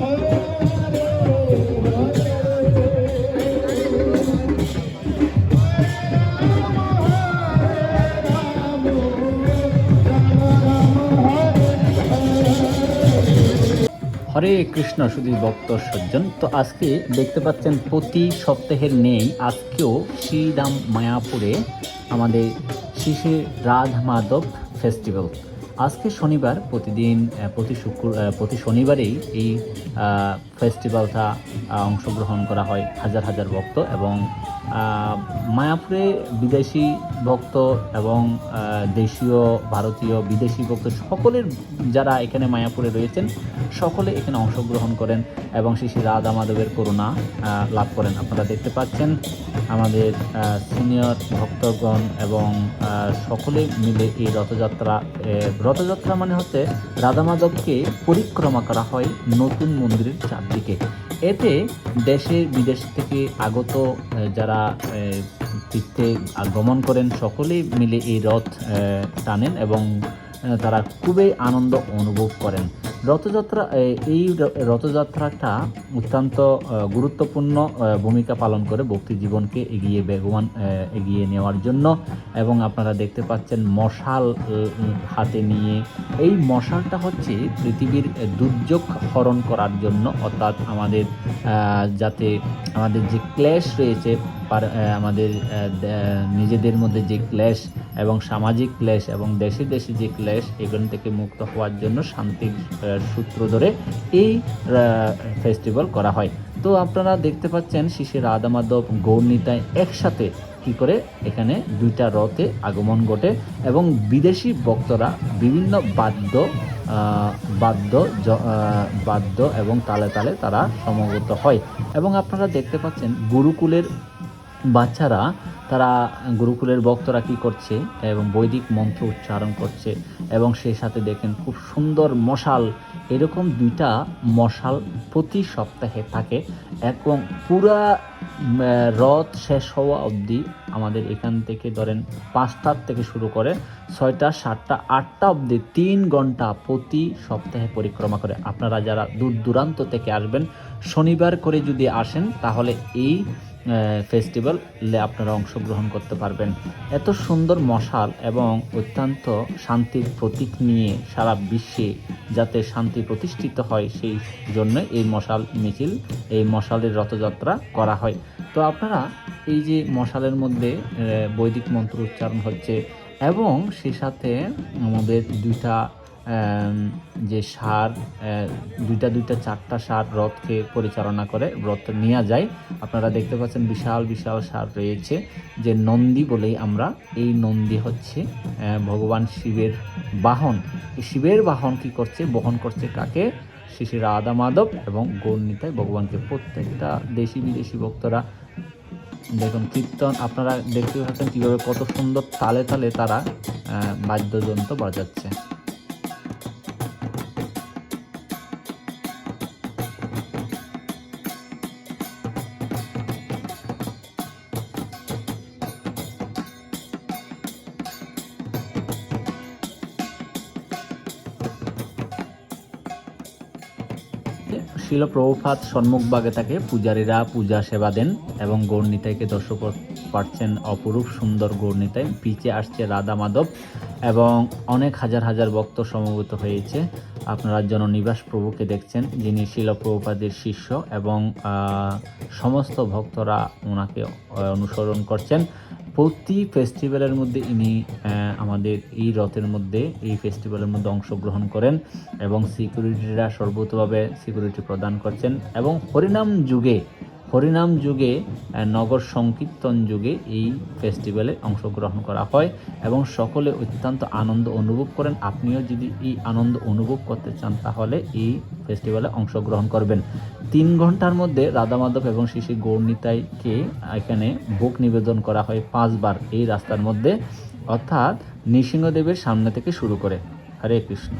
হরে কৃষ্ণ শুধু ভক্ত, সজ্জন। তো আজকে দেখতে পাচ্ছেন, প্রতি সপ্তাহের নেই, আজকেও শ্রীরাম মায়াপুরে আমাদের শিশে রাধ মাধব ফেস্টিভ্যাল আজকে শনিবার, প্রতিদিন প্রতি শুক্র প্রতি শনিবারেই এই ফেস্টিভ্যালটা অংশগ্রহণ করা হয় হাজার হাজার ভক্ত এবং মায়াপুরে বিদেশি ভক্ত এবং দেশীয়, ভারতীয়, বিদেশি ভক্ত সকলের যারা এখানে মায়াপুরে রয়েছেন, সকলে এখানে অংশগ্রহণ করেন এবং শ্রী শ্রী রাধা মাধবের করুণা লাভ করেন। আপনারা দেখতে পাচ্ছেন আমাদের সিনিয়র ভক্তগণ এবং সকলে মিলে এই রথযাত্রা রথযাত্রা মানে হচ্ছে রাধা মাধবকে পরিক্রমা করা হয় নতুন মন্দিরের চারদিকে। এতে দেশের, বিদেশ থেকে আগত যারা তীর্থে আগমন করেন সকলে মিলে এই রথ টানেন এবং তারা খুবই আনন্দ অনুভব করেন। রথযাত্রা এই রথযাত্রাটা অত্যন্ত গুরুত্বপূর্ণ ভূমিকা পালন করে ভক্তি জীবনকে এগিয়ে, বেগবান এগিয়ে নেওয়ার জন্য। এবং আপনারা দেখতে পাচ্ছেন মশাল হাতে নিয়ে। এই মশালটা হচ্ছে পৃথিবীর দুর্যোগ হরণ করার জন্য, অর্থাৎ আমাদের যাতে আমাদের যে ক্লেশ রয়েছে আমাদের নিজেদের মধ্যে যে ক্লেশ এবং সামাজিক ক্লেশ এবং দেশে দেশে যে ক্লেশ, এগুলো থেকে মুক্ত হওয়ার জন্য শান্তির সূত্র ধরে এই ফেস্টিভ্যাল করা হয়। তো আপনারা দেখতে পাচ্ছেন শিশি রাধা মাধব গৌরনীতায় একসাথে কি করে এখানে দুইটা রথে আগমন ঘটে এবং বিদেশি বক্তরা বিভিন্ন বাদ্য বাদ্য বাদ্য এবং তালে তালে তারা সমবেত হয়। এবং আপনারা দেখতে পাচ্ছেন গুরুকুলের বাচ্চারা, তারা গুরুকুলের ভক্তরা কি করছে, এবং বৈদিক মন্ত্র উচ্চারণ করছে, এবং সেই সাথে দেখেন খুব সুন্দর মশাল, এরকম দুইটা মশাল প্রতি সপ্তাহে থাকে, এবং পুরা রথ শেষ হওয়া অবধি আমাদের এখান থেকে ধরেন পাঁচটার থেকে শুরু করে ছয়টা, সাতটা, আটটা অবধি তিন ঘণ্টা প্রতি সপ্তাহে পরিক্রমা করে। আপনারা যারা দূর দূরান্ত থেকে আসবেন শনিবার করে যদি আসেন, তাহলে এই ফেস্টিভ্যালে আপনারা অংশগ্রহণ করতে পারবেন। এত সুন্দর মশাল এবং অত্যন্ত শান্তির প্রতীক নিয়ে সারা বিশ্বে যাতে শান্তি প্রতিষ্ঠিত হয়, সেই জন্য এই মশাল মিছিল, এই মশালের রথযাত্রা করা হয়। তো আপনারা এই যে মশালের মধ্যে বৈদিক মন্ত্র উচ্চারণ হচ্ছে এবং সেই সাথে আমাদের দুইটা যে সার দুইটা দুইটা চারটা সার রথকে পরিচালনা করে, রথ নিয়ে যায়। আপনারা দেখতে পাচ্ছেন বিশাল বিশাল সার রয়েছে, যে নন্দী বলেই আমরা এই নন্দী হচ্ছে ভগবান শিবের বাহন। শিবের বাহন কি করছে? বহন করছে কাকে? শ্রী রাধা মাধব এবং গৌরনীতায় ভগবানকে। প্রত্যেকটা দেশি বিদেশি ভক্তরা দেখুন, কীর্তন, আপনারা দেখতে পাচ্ছেন কীভাবে কত সুন্দর তালে তালে তারা বাদ্যযন্ত্র বাজাচ্ছে। শিল প্রভুপাত সম্মুখভাগে থাকে পূজারীরা পূজা সেবা দেন এবং গৌরনীতাইকে দর্শক পাচ্ছেন অপরূপ সুন্দর গর্ণিতায় পিচে আসছে রাধা মাধব এবং অনেক হাজার হাজার ভক্ত সমবেত হয়েছে। আপনারা জননিবাস প্রভুকে দেখছেন, যিনি শিল প্রভুপাদের শিষ্য এবং সমস্ত ভক্তরা ওনাকে অনুসরণ করছেন। প্রতি ফেস্টিভ্যালের মধ্যে ইনি আমাদের এই রথের মধ্যে, এই ফেস্টিভ্যালের মধ্যে অংশগ্রহণ করেন এবং সিকিউরিটিরা সর্বতভাবে সিকিউরিটি প্রদান করছেন এবং হরিনাম যুগে হরিনাম যুগে নগর সংকীর্তন যুগে এই ফেস্টিভ্যালে অংশগ্রহণ করা হয় এবং সকলে অত্যন্ত আনন্দ অনুভব করেন। আপনিও যদি এই আনন্দ অনুভব করতে চান, তাহলে এই ফেস্টিভ্যালে অংশগ্রহণ করবেন। তিন ঘণ্টার মধ্যে রাধা মাধব এবং শিশি গৌরনীতাইকে এখানে ভোগ নিবেদন করা হয় পাঁচবার এই রাস্তার মধ্যে। অর্থাৎ নৃসিংহদেবের সামনে থেকে শুরু করে। হরে কৃষ্ণ।